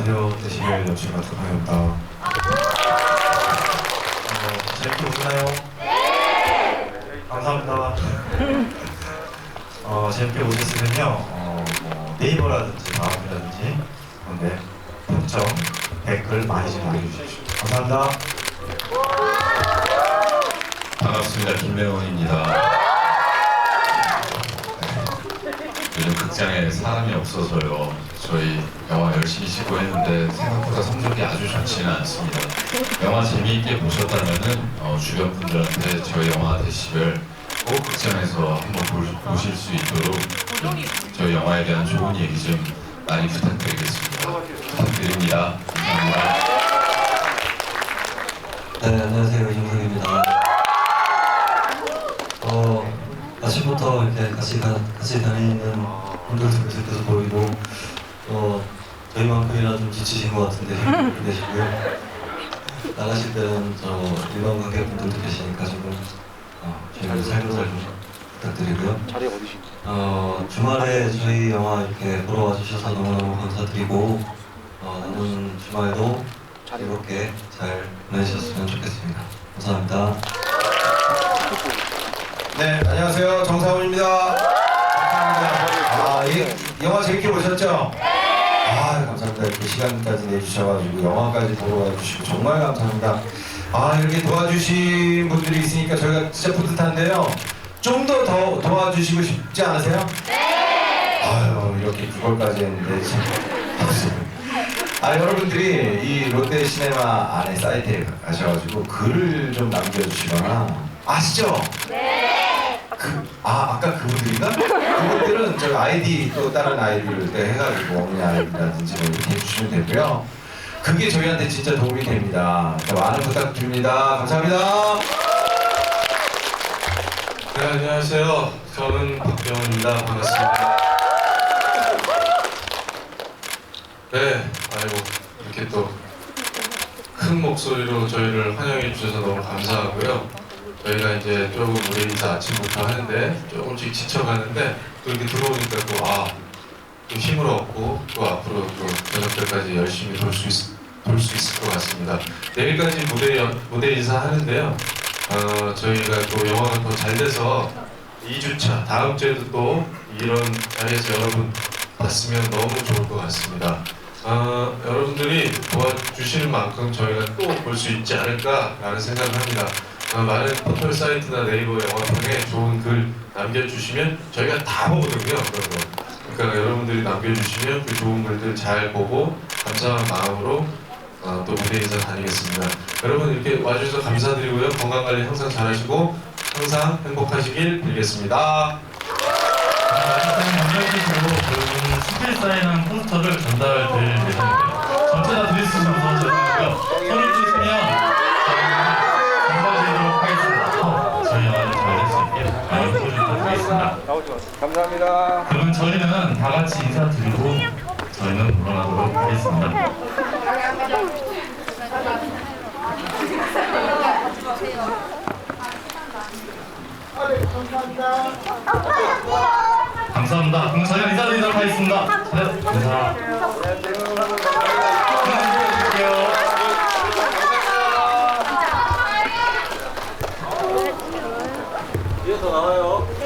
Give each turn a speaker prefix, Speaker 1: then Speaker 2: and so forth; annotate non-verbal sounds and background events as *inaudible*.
Speaker 1: 안녕하세요. 대신을 여친 같은 하입니다 어, 재밌게 보셨나요? 네! 감사합니다. 어, 재밌게 보셨으면요. 어, 뭐 네이버라든지 마음이라든지 그런데 평점, 댓글 많이 좀 남겨주십시오. 감사합니다.
Speaker 2: 반갑습니다. 김명원입니다. 극장에 사람이 없어서요. 저희 영화 열심히 찍고 했는데 생각보다 성적이 아주 좋지는 않습니다. 영화 재미있게 보셨다면은 어, 주변 분들한테 저희 영화 데시벨 꼭 극장에서 한번 볼- 보실 수 있도록 좀 저희 영화에 대한 좋은 얘기 좀 많이 부탁드리겠습니다. 부탁드립니다. 감사합니다.
Speaker 3: 네, 안녕하세요. 김성입니다. 어, 아침부터 이렇게 같이, 가, 같이 다니는 분들도 계속해서 보이고, 어, 저희만큼이나 좀 지치신 것 같은데 힘내시고요. *laughs* 나가실 때는 저 일반 관객분들도 계시니까 조금 어, 저희를 살살살 좀 부탁드리고요.
Speaker 4: 자리 어디신지.
Speaker 3: 어, 주말에 저희 영화 이렇게 보러 와주셔서 너무너무 감사드리고, 어, 남은 주말도 즐겁게 잘 보내셨으면 좋겠습니다. 감사합니다.
Speaker 5: 네, 안녕하세요. 정사훈입니다. 재밌게 보셨죠? 아, 감사합니다. 이렇게 시간까지 내주셔가지고 영화까지 보러 와주시고 정말 감사합니다. 아, 이렇게 도와주신 분들이 있으니까 저희가 진짜 뿌듯한데요. 좀 더 더 도와주시고 싶지 않으세요? 네. 아유, 이렇게 9월까지 했는데 참. 아, 여러분들이 이 롯데 시네마 안에 사이트에 가셔가지고 글을 좀 남겨주시거나 아시죠? 그, 아, 아까 그분들인가? 그분들은 저 아이디 또 다른 아이디를 또 해가지고 어머니 아이디라든지 뭐 이렇게 해주시면 되고요. 그게 저희한테 진짜 도움이 됩니다. 그러니까 많은 부탁 드립니다. 감사합니다.
Speaker 1: 네, 안녕하세요. 저는 박병원입니다. 반갑습니다. 네, 아이고 이렇게 또 큰 목소리로 저희를 환영해 주셔서 너무 감사하고요. 저희가 이제 조금 무대 인사 아침부터 하는데 조금씩 지쳐가는데 또 이렇게 들어오니까 또 아, 또 힘을 얻고 또 앞으로 또 저녁 때까지 열심히 돌 수 있, 돌수 있을 것 같습니다. 내일까지 무대 연- 무대 인사 하는데요. 어, 저희가 또 영화가 더 잘 돼서 2주차 다음 주에도 또 이런 자리에서 여러분 봤으면 너무 좋을 것 같습니다. 어, 여러분들이 도와주시는 만큼 저희가 또 볼 수 있지 않을까라는 생각을 합니다. 어, 많은 포털 사이트나 네이버 영화방에 좋은 글 남겨주시면 저희가 다 보거든요. 그런 거. 그러니까 여러분들이 남겨주시면 그 좋은 글들 잘 보고 감사한 마음으로 어, 또 무대 인사 다니겠습니다. 여러분 이렇게 와주셔서 감사드리고요. 건강 관리 항상 잘하시고 항상 행복하시길 빌겠습니다.
Speaker 6: 일단 연결기로 그분 스킬 사인한 포스터를 전달 드릴
Speaker 4: 감사합니다.
Speaker 6: 그러면 저희는 다 같이 인사드리고 저희는 물러나도록 하겠습니다. 감사합니다. 그럼 저희가 인사드리도록 하겠습니다. 네, 감사합니다. 네, 네, 네. 이어서 나와요.